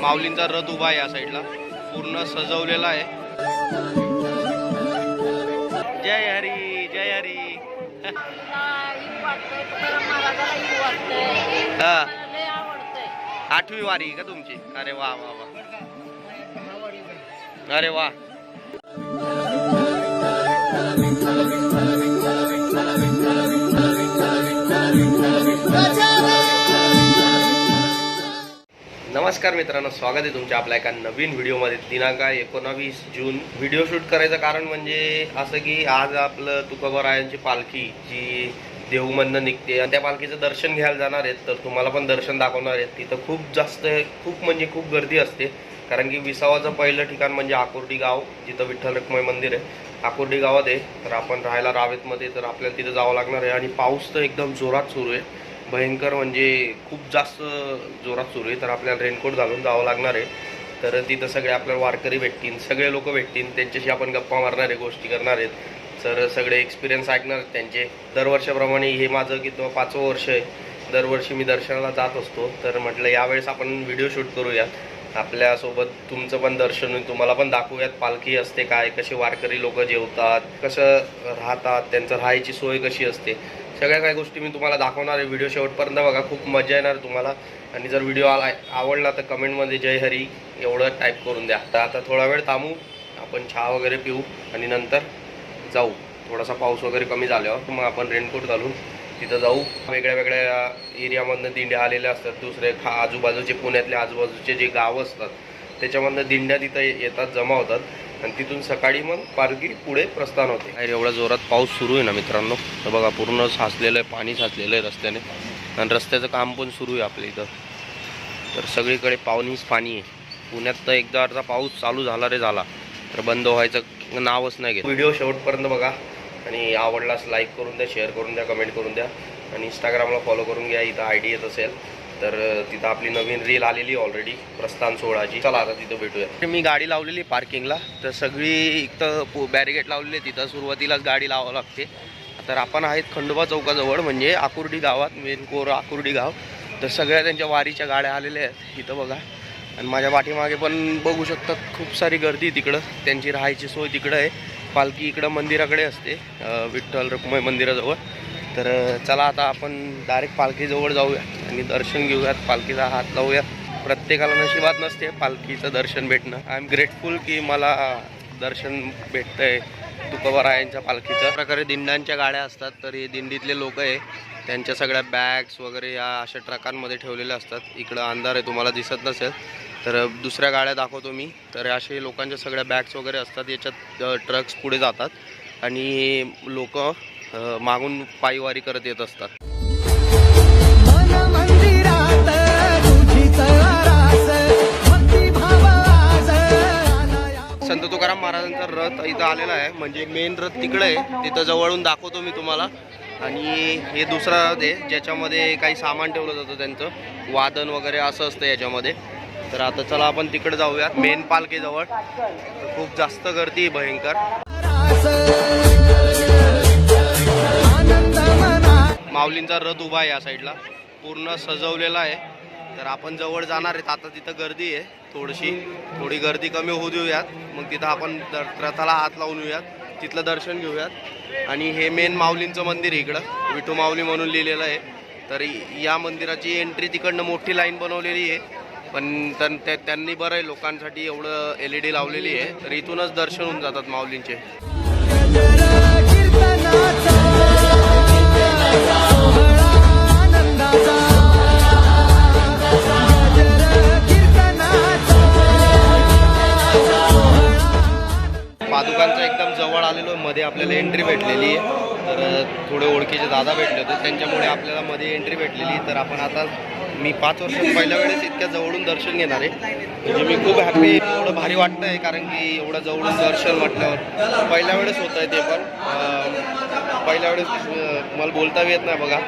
माऊलींचा रथ उभा आहे या साईडला. पूर्ण सजवलेला आहे. जय हरी जय हरी. हा. आठवी वारी का तुमची? अरे वा वा वा. अरे वा. नमस्कार मित्रांनो स्वागत आहे तुमच्या आपल्या एका नवीन व्हिडिओमध्ये. दिनांक आहे एकोणावीस जून. व्हिडिओ शूट करायचं कारण म्हणजे असं की आज आपलं तुकोबरायांची पालखी जी देहूमधनं निघते आणि त्या पालखीचं दर्शन घ्यायला जाणार आहेत तर तुम्हाला पण दर्शन दाखवणार आहेत. तिथं खूप जास्त खूप म्हणजे खूप गर्दी असते. कारण की विसावाचं पहिलं ठिकाण म्हणजे आकुर्डी गाव जिथं विठ्ठल रखुमाई मंदिर आहे. आकुर्डी गावात आहे. तर आपण राहायला रावेतमध्ये तर आपल्याला तिथं जावं लागणार आहे. आणि पाऊस तर एकदम जोरात सुरू आहे. भयंकर म्हणजे खूप जास्त जोरात सुरू आहे. तर आपल्याला रेनकोट घालून जावं लागणार आहे. तर तिथं सगळे आपल्याला वारकरी भेटतील सगळे लोक भेटतील. त्यांच्याशी आपण गप्पा मारणार आहे गोष्टी करणार आहेत. तर सगळे एक्सपिरियन्स ऐकणार आहेत त्यांचे. दरवर्षाप्रमाणे हे माझं की तो पाचवं वर्ष आहे. दरवर्षी मी दर्शनाला जात असतो. तर म्हटलं यावेळेस आपण व्हिडिओ शूट करूयात. आपल्यासोबत तुमचं पण दर्शन होईल. तुम्हाला पण दाखवूयात पालखी असते काय कसे वारकरी लोक जेवतात कसं राहतात त्यांचं राहायची सोय कशी असते. सगळ्या काही गोष्टी मी तुम्हाला दाखवणार आहे. व्हिडिओ शेवटपर्यंत बघा खूप मजा येणार तुम्हाला. आणि जर व्हिडिओ आला आवडला तर कमेंटमध्ये जय हरी एवढं टाईप करून द्या. तर आता थोडा वेळ थांबू आपण चहा वगैरे पिऊ आणि नंतर जाऊ. थोडासा पाऊस वगैरे कमी झाल्यावर मग आपण रेनकोट घालून तिथं जाऊ. वेगळ्या वेगळ्या एरियामधनं दिंड्या आलेल्या असतात दुसरे खा आजूबाजूचे पुण्यातले आजूबाजूचे जे गावं असतात त्याच्यामधनं दिंड्या तिथं येतात जमा होतात. आणि तिथून सकाळी मग पालखी पुढे प्रस्थान होते. काय एवढा जोरात पाऊस सुरू आहे ना मित्रांनो. तर बघा पूर्ण साचलेलं आहे पाणी साचलेलं आहे रस्त्याने. आणि रस्त्याचं काम पण सुरू आहे आपल्या इथं. तर सगळीकडे पाणीच पाणी आहे. पुण्यात तर एकदा अर्धा पाऊस चालू झाला रे झाला. तर बंद व्हायचं नावच नाही घेत. व्हिडिओ शेवटपर्यंत बघा. आणि आवडलास लाईक करून द्या शेअर करून द्या कमेंट करून द्या. आणि इंस्टाग्रामला फॉलो करून घ्या. इथं आय डी येत असेल. तर तिथं आपली नवीन रील आलेली ऑलरेडी प्रस्थान सोहळाची. चला आता तिथं भेटूया. तर मी गाडी लावलेली पार्किंगला तर सगळी इथं बॅरिगेट लावलेली आहे तिथं. सुरुवातीलाच गाडी लावावं लागते. तर आपण आहेत खंडोबा चौकाजवळ म्हणजे आकुर्डी गावात मेन कोर आकुर्डी गाव. तर सगळ्या त्यांच्या वारीच्या गाड्या आलेल्या आहेत. इथं बघा. आणि माझ्या पाठीमागे पण बघू शकतात खूप सारी गर्दी तिकडं. त्यांची राहायची सोय तिकडं आहे. पालखी इकडं मंदिराकडे असते विठ्ठल रुक्मय मंदिराजवळ. तर चला आता आपण डायरेक्ट पालखीजवळ जाऊया आणि दर्शन घेऊयात. पालखीचा हात लावूयात प्रत्येकाला नशिबात नसते पालखीचं दर्शन भेटणं. आय एम ग्रेटफुल की मला दर्शन भेटतंय तुकोबारायांच्या पालखीचं. प्रकारे दिंड्यांच्या गाड्या असतात तर हे दिंडीतले लोक आहे. त्यांच्या सगळ्या बॅग्स वगैरे या अशा ट्रकांमध्ये ठेवलेल्या असतात. इकडं अंधार आहे तुम्हाला दिसत नसेल. तर दुसऱ्या गाड्या दाखवतो मी. तर असे लोकांच्या सगळ्या बॅग्स वगैरे असतात. याच्यात ट्रक्स पुढे जातात. आणि लोक मागून पायीवारी करत येत असतात. संत तुकाराम महाराजांचा रथ इथं आलेला आहे. म्हणजे मेन रथ तिकडे आहे. तिथं जवळून दाखवतो मी तुम्हाला. आणि हे दुसरा रथ आहे ज्याच्यामध्ये काही सामान ठेवलं जातं त्यांचं. वादन वगैरे असं असतं याच्यामध्ये. तर आता चला आपण तिकडे जाऊया मेन पालखीजवळ. तर खूप जास्त गर्दी भयंकर. माऊलींचा रथ उभा आहे या साईडला. पूर्ण सजवलेला आहे. तर आपण जवळ जाणार आहेत. आता तिथं गर्दी आहे थोडीशी. थोडी गर्दी कमी होऊ देऊयात. मग तिथं आपण रथाला हात लावून येऊयात. तिथलं दर्शन घेऊयात. आणि हे मेन माऊलींचं मंदिर आहे इकडं. विठू माऊली म्हणून लिहिलेलं आहे. तर या मंदिराची एंट्री तिकडनं मोठी लाईन बनवलेली आहे. पण त्यां- त्या- त्यांनी बरं आहे. लोकांसाठी एवढं एल ई डी लावलेली आहे. तर इथूनच दर्शन होऊन जातात माऊलींचे. पादुकांचा एकदम जवळ आलेलो मध्ये आपल्याला एंट्री भेटलेली आहे. तर थोडे ओळखीचे दादा भेटले होते. त्यांच्यामुळे आपल्याला मध्ये एंट्री भेटलेली तर आपण आता मी पाच वर्ष पहिल्या वेळेस इतक्या जवळून दर्शन घेणार आहे. म्हणजे मी खूप हॅपी एवढं भारी वाटतं आहे कारण की एवढं जवळून दर्शन म्हटल्यावर. पहिल्या वेळेस होतं आहे ते पण. पहिल्या वेळेस मला बोलता येत नाही बघा.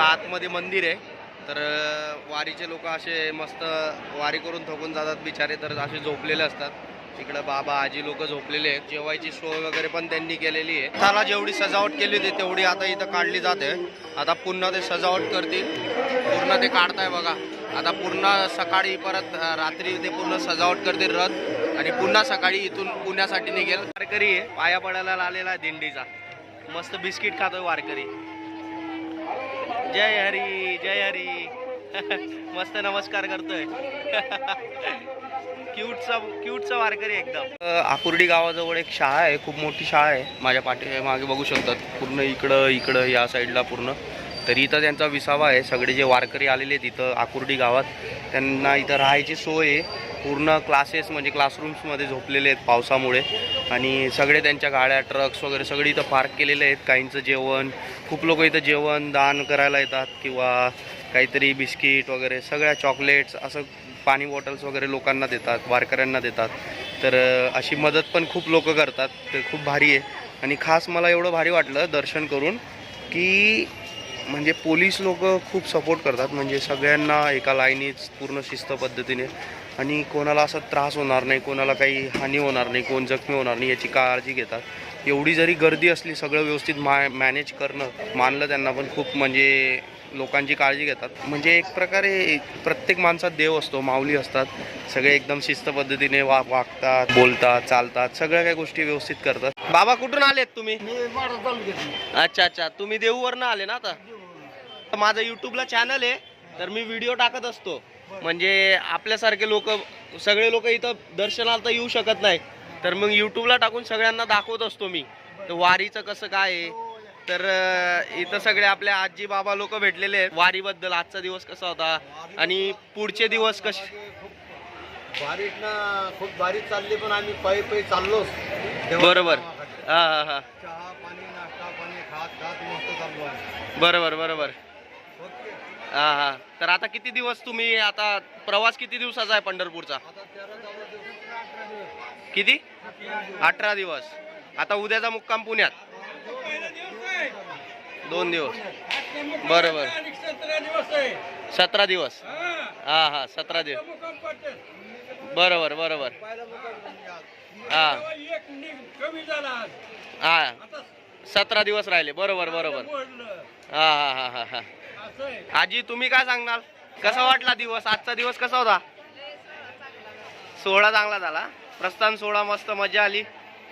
आतमध्ये मंदिर आहे. तर वारीचे लोक असे मस्त वारी करून थकून जातात बिचारे तर असे झोपलेले असतात. इकडं बाबा आजी लोक झोपलेले आहेत. जेवायची सोय वगैरे पण त्यांनी केलेली आहे. त्याला जेवढी सजावट केली होती तेवढी आता इथं काढली जाते. आता पुन्हा ते सजावट करतील. पूर्ण ते काढताय बघा. आता पूर्ण सकाळी परत रात्री ते पूर्ण सजावट करतील रथ. आणि पुन्हा सकाळी इथून पुण्यासाठी निघेल. वारकरी आहे. पाया पडायला आलेला आहे दिंडीचा. मस्त बिस्किट खातोय वारकरी. जय हरी जय हरी. मस्त नमस्कार करतोय. क्यूटचा क्यूटचा वारकरी एकदम. आकुर्डी गावाजवळ एक शाळा आहे खूप मोठी शाळा आहे. माझ्या पाठी मागे बघू शकतात. पूर्ण इकडं इकडं या साईडला पूर्ण. तर इथं त्यांचा विसावा आहे. सगळे जे वारकरी आलेले आहेत इथं आकुर्डी गावात त्यांना इथं राहायची सोय आहे. पूर्ण क्लासेस म्हणजे क्लासरूम्समध्ये झोपलेले आहेत पावसामुळे. आणि सगळे त्यांच्या गाड्या ट्रक्स वगैरे सगळे इथं पार्क केलेले आहेत. काहींचं जेवण खूप लोक इथं जेवण दान करायला येतात किंवा काहीतरी बिस्किट वगैरे सगळ्या चॉकलेट्स असं पाणी बॉटल्स वगैरे लोकांना देतात वारकऱ्यांना देतात. तर अशी मदत पण खूप लोक करतात. ते खूप भारी आहे. आणि खास मला एवढं भारी वाटलं दर्शन करून की म्हणजे पोलीस लोक खूप सपोर्ट करतात. म्हणजे सगळ्यांना एका लाईनीत पूर्ण शिस्त पद्धतीने. आणि कोणाला असा त्रास होणार नाही कोणाला काही हानी होणार नाही कोण जखमी होणार नाही याची काळजी घेतात. एवढी जरी गर्दी असली सगळं व्यवस्थित मा मॅनेज करणं मानलं त्यांना पण खूप म्हणजे लोकांची काळजी घेतात. म्हणजे एक प्रकारे प्रत्येक माणसात देव असतो माऊली असतात. सगळे एकदम शिस्त पद्धतीने वा वागतात बोलतात चालतात सगळ्या काही गोष्टी व्यवस्थित करतात. बाबा कुठून आलेत तुम्ही? अच्छा अच्छा. तुम्ही देऊवरनं आले ना आता? माझं यूट्यूबला चॅनल आहे तर मी व्हिडिओ टाकत असतो. म्हणजे आपल्यासारखे लोक सगळे लोक इथं दर्शनाला तर येऊ शकत नाही. तर मग यूट्यूबला टाकून सगळ्यांना दाखवत असतो मी. तर वारीचं कसं काय आहे? तर इथं सगळे आपल्या आजी बाबा लोक भेटलेले आहेत. वारीबद्दल आजचा दिवस कसा होता? आणि पुढचे दिवस कसे? बारीक ना खूप बारीक चालली पण आम्ही पायी पायी चाललोच. देवाच्या बरोबर. हा हा हा. चहा पाणी नाश्ता पाणी खात खात मस्त चाललो आम्ही. बरोबर बरोबर. हा हा. तर आता किती दिवस तुम्ही आता प्रवास किती दिवसाचा आहे पंढरपूरचा? किती? अठरा दिवस. आता उद्याचा मुक्काम पुण्यात? दोन दिवस. बरोबर सतरा दिवस. हा हा सतरा दिवस. बरोबर बरोबर हा. हा. सतरा दिवस राहिले. बरोबर बरोबर हा हा हा हा हा. आजी तुम्ही काय सांगणार? कसा वाटला दिवस? आजचा दिवस कसा होता? सोहळा चांगला झाला. प्रस्थान सोहळा मस्त मजा आली.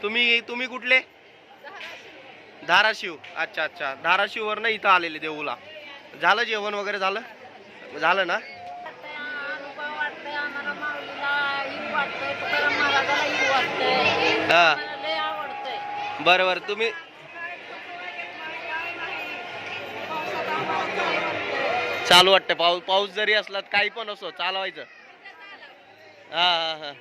तुम्ही तुम्ही कुठले? धाराशिव. अच्छा अच्छा. धाराशिववरनं इथं आलेले देऊला. झालं जेवण वगैरे झालं? झालं ना? हा. बरं बरं. तुम्ही चालू वाटतं. पाऊस पाऊस जरी असला काही पण असो चालवायचं. हा हा हा.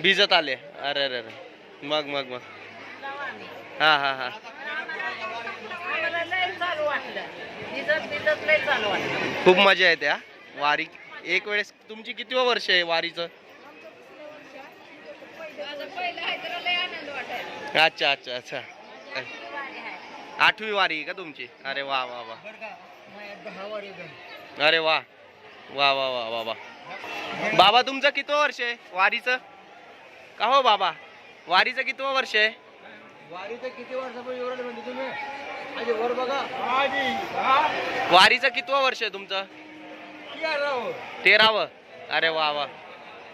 भिजत आले. अरे अरे अरे. मग मग मग. हा हा हा. खूप मजा येते हा. वारी एक वेळेस तुमची किती वर्ष आहे वारीचं? अच्छा अच्छा अच्छा. आठवी वारी आहे का तुमची? अरे वा वा वा. अरे वा. वा वा वा वा वा. बाबा तुमचं किती वर्ष आहे? वारीचं? का हो बाबा? वारीचं किती वर्ष आहे? वारीचं किती वर्षापूर्वी एवढं तुम्ही? आधी वर बघा. आधी हा वारीचं किती वर्ष आहे तुमचं? तेरावं. अरे वा वा.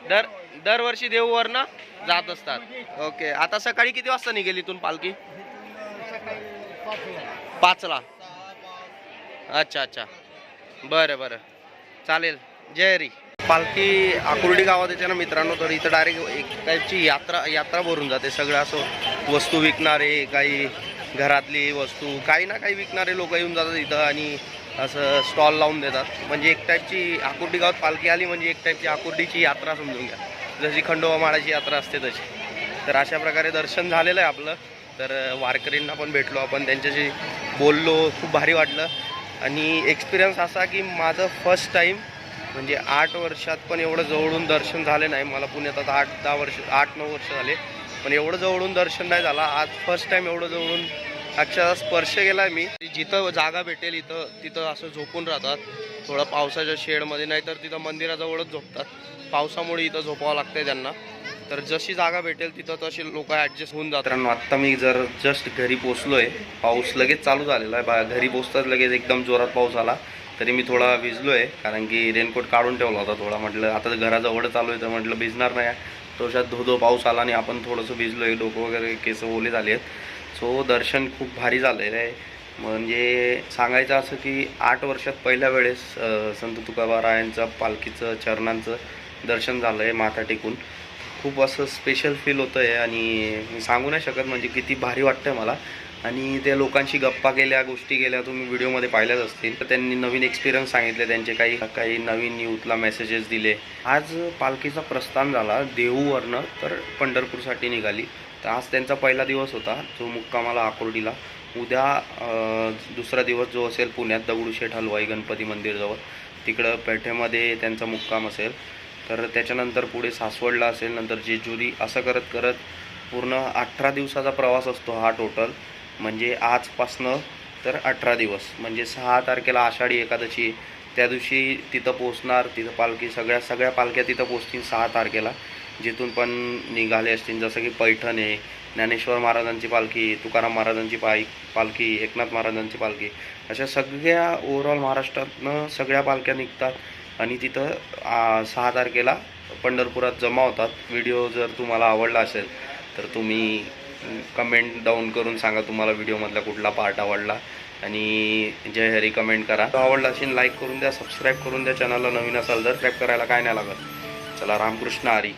दर दरवर्षी देऊवरनं जात असतात. ओके. आता सकाळी किती वाजता निघेल इथून पालखी. पाचला. अच्छा अच्छा. बरं बरं. चालेल. जय हरी. पालखी आकुर्डी गावात येते ना मित्रांनो तर इथं डायरेक्ट एक टाईपची यात्रा यात्रा भरून जाते. सगळं असं वस्तू विकणारे काही घरातली वस्तू काही ना काही विकणारे लोक येऊन जातात इथं आणि असं स्टॉल लावून देतात. म्हणजे एक टाईपची आकुर्डी गावात पालखी आली म्हणजे एक टाईपची आकुर्डीची यात्रा समजून घ्या. जशी खंडोबा माळाची यात्रा असते तशी. तर अशा प्रकारे दर्शन झालेलं आहे आपलं. तर वारकरींना पण भेटलो आपण. त्यांच्याशी बोललो खूप भारी वाटलं. आणि एक्सपिरियन्स असा की माझं फर्स्ट टाईम म्हणजे आठ वर्षात पण एवढं जवळून दर्शन झाले नाही. मला पुण्यात आता आठ दहा वर्ष आठ नऊ वर्ष झाले. पण एवढं जवळून दर्शन नाही झालं. आज फर्स्ट टाईम एवढं जवळून अक्षरशः स्पर्श केला मी. जिथं जागा भेटेल इथं तिथं असं झोपून राहतात. थोडं पावसाच्या शेडमध्ये नाही तर तिथं मंदिराजवळच झोपतात. पावसामुळे इथं झोपावं लागतंय त्यांना. तर जशी जागा भेटेल तिथं तसे लोक ॲडजस्ट होऊन जातात. कारण आत्ता मी जर जस्ट घरी पोचलो आहे पाऊस लगेच चालू झालेला आहे. बा घरी पोचताच लगेच एकदम जोरात पाऊस आला तरी मी थोडा भिजलो आहे कारण की रेनकोट काढून ठेवला होता थोडा. म्हटलं आता घराजवळ चालू आहे तर म्हटलं भिजणार नाही. तोशात धो धो पाऊस आला आणि आपण थोडंसं भिजलो आहे डोकं वगैरे केस ओले झाले आहेत सो दर्शन खूप भारी झालेलं आहे. म्हणजे सांगायचं असं की आठ वर्षात पहिल्या वेळेस संत तुकाबारायांचं पालखीचं चरणांचं दर्शन झालं आहे माथा टेकून. खूप असं स्पेशल फील होतं आहे आणि मी सांगू नाही शकत म्हणजे किती भारी वाटतं आहे मला. आणि त्या लोकांशी गप्पा केल्या गोष्टी केल्या तुम्ही व्हिडिओमध्ये पाहिल्याच असतील. तर त्यांनी नवीन एक्सपिरियन्स सांगितले त्यांचे काही काही नवीन यूथला मेसेजेस दिले. आज पालखीचा प्रस्थान झाला देहूवरनं तर पंढरपूरसाठी निघाली. तर आज त्यांचा पहिला दिवस होता जो मुक्कामाला आकुर्डीला. उद्या दुसरा दिवस जो असेल पुण्यात दगडूशेठ हलवाई गणपती मंदिरजवळ. तिकडं पेठेमध्ये त्यांचा मुक्काम असेल. तर त्याच्यानंतर पुढे सासवडला असेल नंतर जेजुरी असं करत करत पूर्ण अठरा दिवसाचा प्रवास असतो हा टोटल म्हणजे आजपासनं तर अठरा दिवस. म्हणजे सहा तारखेला आषाढी एकादशी त्या दिवशी तिथं पोचणार तिथं पालखी सगळ्या सगळ्या पालख्या तिथं पोचतील सहा तारखेला. जिथून पण निघाले असतील जसं की पैठण आहे ज्ञानेश्वर महाराजांची पालखी तुकाराम महाराजांची पाय पालखी एकनाथ महाराजांची पालखी अशा सगळ्या ओव्हरऑल महाराष्ट्रातनं सगळ्या पालख्या निघतात. आणि तिथं सहा तारखेला पंढरपुरात जमा होतात. व्हिडिओ जर तुम्हाला आवडला असेल तर तुम्ही कमेंट डाऊन करून सांगा तुम्हाला व्हिडिओमधला कुठला पार्ट आवडला. आणि जय हरी कमेंट करा. तो आवडला असेल लाईक करून द्या सबस्क्राईब करून द्या चॅनलला नवीन असाल तर सबस्क्राईब करायला काय नाही लागत. चला रामकृष्ण हरी.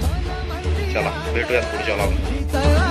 चला भेटूयात पुढच्या व्लॉग